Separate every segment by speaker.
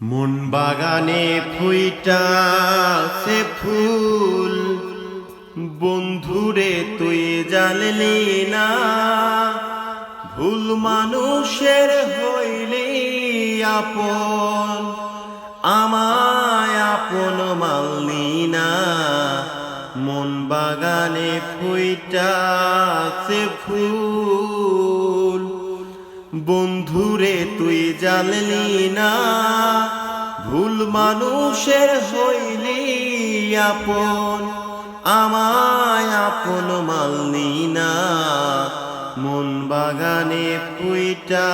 Speaker 1: মন বাগানে ফুইটা সে ফুল। বন্ধুরে তুই জানলি না, ভুল মানুষের হইলি আপন। আমায় আপন মানলি না, মন বাগানে ফুইটা সে ফুল। বন্ধুরে, তুই জানলি না, ভুল মানুষের হইলি আপন, আমায় আপন মানলি না। মন বাগানে ফুইটা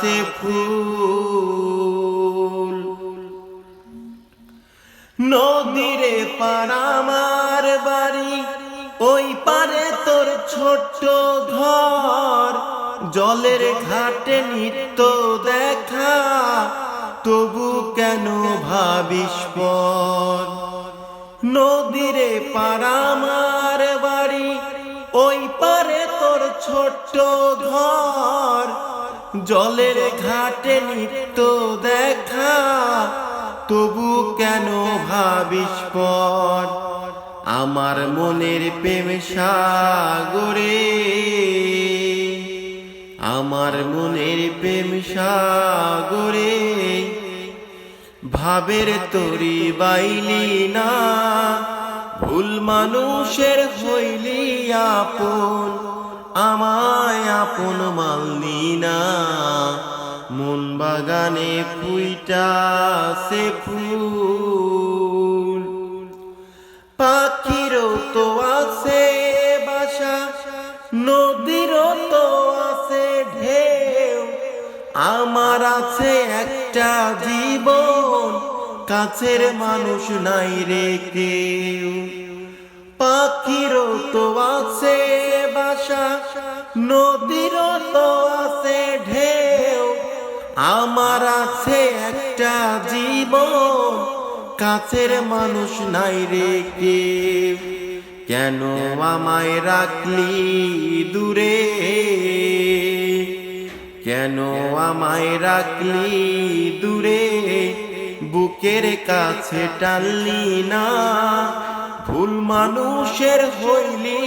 Speaker 1: সে ফুল। নদীরে পারামার বাড়ি, ওই পারে তোর ছোট্ট ঘর। জলের ঘাটে নিত্য দেখা, তবু কেন ভাবিস নদীরে পারামার বাড়ি, ওই পারে তোর ছোট্ট ঘর। জলের ঘাটে নিত্য দেখা, তবু কেন ভাবিস আমার মনের প্রেম সাগরে আমার মনের প্রেম সাগরে, ভাবের তরি বাইলি না, ভুল মানুষের হইলি আপন, আমায় আপন মানলি না। মন বাগানে ফুইটা সে ফুল। পাখিরও তো আছে বাসা, নদীরও তো আমার আছে একটা জীবন, কাছের মানুষ নাই রে কেউ। পাখিরও তো আছে বাসা, নদীরও তো আছে ঢেউ। আমার আছে একটা জীবন, কাছের মানুষ নাই রে কেউ। কেন আমায় রাখলি দূরে? কেন আমায় রাখলি দূরে? বুকের কাছে টানলি না। ভুল মানুষের হইলি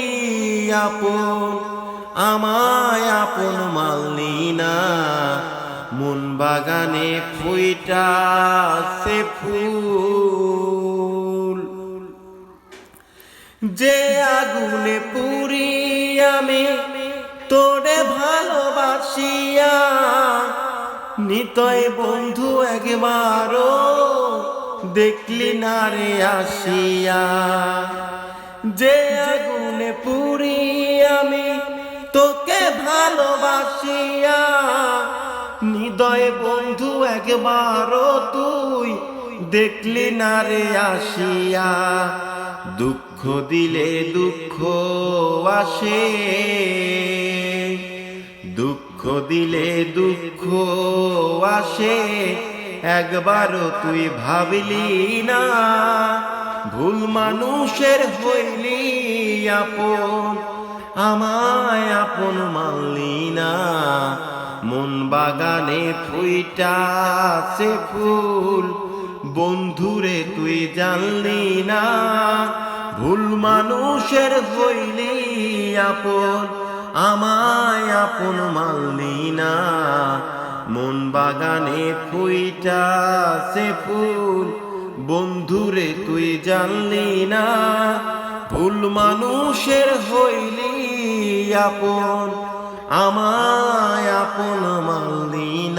Speaker 1: আপন, আমায় আপন মানলি না। মন বাগানে ফুইটা সে ফুল। যে আগুনে পুরি আমি ভালোবাসিয়া। নিতয় বন্ধু একবারও দেখলি না রে আসিয়া। যে আগুনে পুরি আমি তোকে ভালোবাসিয়া। নিদয় বন্ধু একবারও তুই দেখলি না রে আসিয়া। দুঃখ দিলে দুঃখ আসে। দুঃখ দিলে দুঃখ আসে, একবারও তুই ভাবলি না। ভুল মানুষের হইলি আপন, আমায় আপন মানলি না। মন বাগানে ফুইটা সে ফুল, বন্ধুরে তুই জানলি না। ভুল মানুষের হইলি আপন আমায় আপন মানলি না। মন বাগানে ফুইটা সে ফুল, বন্ধুরে তুই জানলি না। ভুল মানুষের হইলি আপন, আমায় আপন মানলি